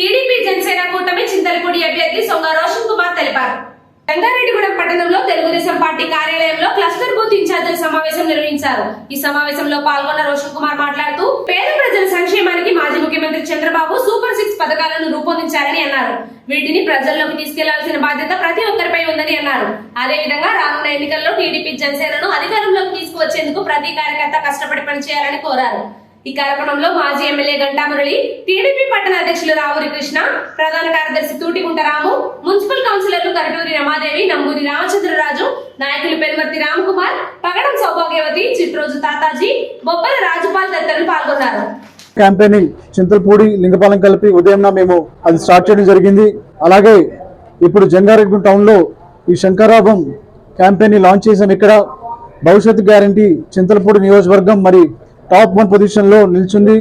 TDP Janasena కూటమి చింతలపూడి అభ్యర్థి సొంగ రోషన్ కుమార్ తెలిపారు. రంగారెడ్డిగూడెం పట్టణంలో తెలుగుదేశం పార్టీ కార్యాలయంలో క్లస్టర్ బూత్ ఇన్ఛార్జీల సమావేశం నిర్వహించారు. ఈ సమావేశంలో పాల్గొన్న రోషన్ కుమార్ మాట్లాడుతూ పేద ప్రజల సంక్షేమానికి మాజీ ముఖ్యమంత్రి చంద్రబాబు సూపర్ సిక్స్ పథకాలను రూపొందించారని అన్నారు. వీటిని ప్రజల్లోకి తీసుకెళ్ళాల్సిన బాధ్యత ప్రతి ఒక్కరిపై ఉందని అన్నారు. అదేవిధంగా రానున్న ఎన్నికల్లో టీడీపీ జనసేనను అధికారంలోకి తీసుకువచ్చేందుకు ప్రతి కార్యకర్త కష్టపడి పనిచేయాలని కోరారు. ఈ కార్యక్రమంలో మాజీ ఎమ్మెల్యే గంటా మురళి టీడీపీ పట్టణ అధ్యక్షులు రావురి కృష్ణ ప్రధాన కార్యదర్శి తూటికుంట రాము మున్సిపల్ కౌన్సిలర్లు కరటూరి రమాదేవి నంబూరి రామచంద్రరాజు నాయకులు పెనుమర్తి రామకుమార్ పగడం సౌభాగ్యవతి చిట్రోజు తాతాజీ బొబ్బల రాజుపాల్ తదితరులు పాల్గొన్నారు. క్యాంపెయినింగ్ చింతలపూడి లింగపాలెం కలిపి ఉదయం మేము అది స్టార్ట్ చేయడం జరిగింది. అలాగే ఇప్పుడు జంగారెడ్డి టౌన్లో ఈ శంకరాభం క్యాంపెయిన్ లాంచ్ చేసాం ఇక్కడ భవిష్యత్ గ్యారంటీ చింతలపూడి నియోజకవర్గం మరి టాప్ వన్ పొజిషన్లో నిల్చుంది.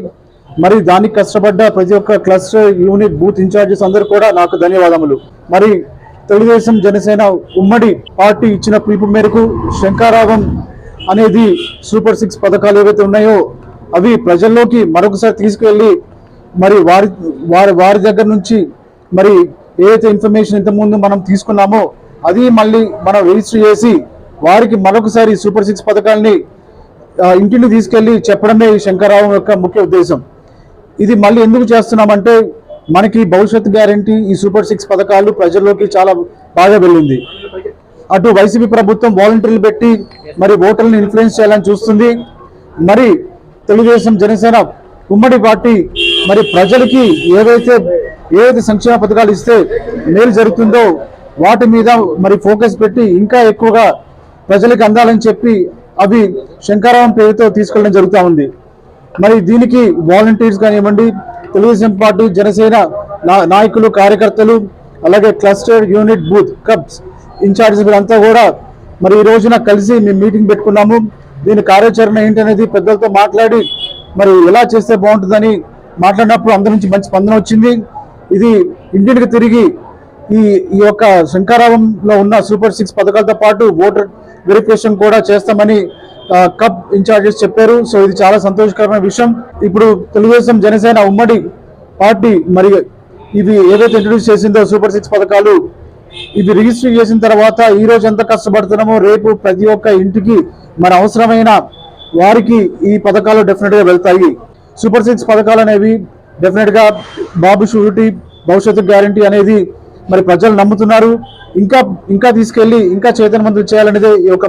మరి దానికి కష్టపడ్డ ప్రతి ఒక్క క్లస్టర్ యూనిట్ బూత్ ఇన్ఛార్జెస్ అందరూ కూడా నాకు ధన్యవాదములు. మరి తెలుగుదేశం జనసేన ఉమ్మడి పార్టీ ఇచ్చిన పిలుపు మేరకు శంకారావం అనేది సూపర్ సిక్స్ పథకాలు ఏవైతే ఉన్నాయో అవి ప్రజల్లోకి మరొకసారి తీసుకెళ్ళి మరి వారి వారి వారి దగ్గర నుంచి మరి ఏదైతే ఇన్ఫర్మేషన్ ఇంతకుముందు మనం తీసుకున్నామో అది మళ్ళీ మనం రిజిస్టర్ చేసి వారికి మరొకసారి సూపర్ సిక్స్ పథకాలని ఇంటిని తీసుకెళ్ళి చెప్పడమే ఈ శంకరరావు యొక్క ముఖ్య ఉద్దేశం. ఇది మళ్ళీ ఎందుకు చేస్తున్నామంటే మనకి భవిష్యత్ గ్యారంటీ ఈ సూపర్ సిక్స్ పథకాలు ప్రజల్లోకి చాలా బాగా వెళ్ళింది. అటు వైసీపీ ప్రభుత్వం వాలంటీర్లు పెట్టి మరి ఓటర్లను ఇన్ఫ్లుయెన్స్ చేయాలని చూస్తుంది. మరి తెలుగుదేశం జనసేన ఉమ్మడి పార్టీ మరి ప్రజలకి ఏవైతే ఏవైతే సంక్షేమ పథకాలు ఇస్తే మేలు జరుగుతుందో వాటి మీద మరి ఫోకస్ పెట్టి ఇంకా ఎక్కువగా ప్రజలకు అందాలని చెప్పి అవి శంకరావం పేరుతో తీసుకెళ్ళడం జరుగుతూ ఉంది. మరి దీనికి వాలంటీర్స్ కానివ్వండి తెలుగుదేశం పార్టీ జనసేన నా- నాయకులు కార్యకర్తలు అలాగే క్లస్టర్ యూనిట్ బూత్ కప్స్ ఇన్ఛార్జెస్ వీరంతా కూడా మరి ఈ రోజున కలిసి మేము మీటింగ్ పెట్టుకున్నాము. దీని కార్యాచరణ ఏంటనేది పెద్దలతో మాట్లాడి మరి ఎలా చేస్తే బాగుంటుందని మాట్లాడినప్పుడు అందరి నుంచి మంచి స్పందన వచ్చింది. ఇది ఇంటికి తిరిగి ఈ ఈ యొక్క శంకారావంలో ఉన్న సూపర్ సిక్స్ పథకాలతో పాటు ఓటర్ వెరిఫికేషన్ కూడా చేస్తామని కప్ ఇన్ఛార్జెస్ చెప్పారు. సో ఇది చాలా సంతోషకరమైన విషయం. ఇప్పుడు తెలుగుదేశం జనసేన ఉమ్మడి పార్టీ మరి ఇవి ఏదైతే ఇంట్రడ్యూస్ చేసిందో సూపర్ సిక్స్ పథకాలు ఇవి రిజిస్టర్ చేసిన తర్వాత ఈ రోజు ఎంత కష్టపడుతున్నామో రేపు ప్రతి ఒక్క ఇంటికి మన అవసరమైన వారికి ఈ పథకాలు డెఫినెట్గా వెళ్తాయి. సూపర్ సిక్స్ పథకాలు అనేవి డెఫినెట్గా బాబు షూరిటీ భవిష్యత్తు గ్యారంటీ అనేది మరి ప్రజలు నమ్ముతున్నారు. ఇంకా ఇంకా తీసుకెళ్ళి ఇంకా చైతన్యవంతులు చేయాలనేది ఒక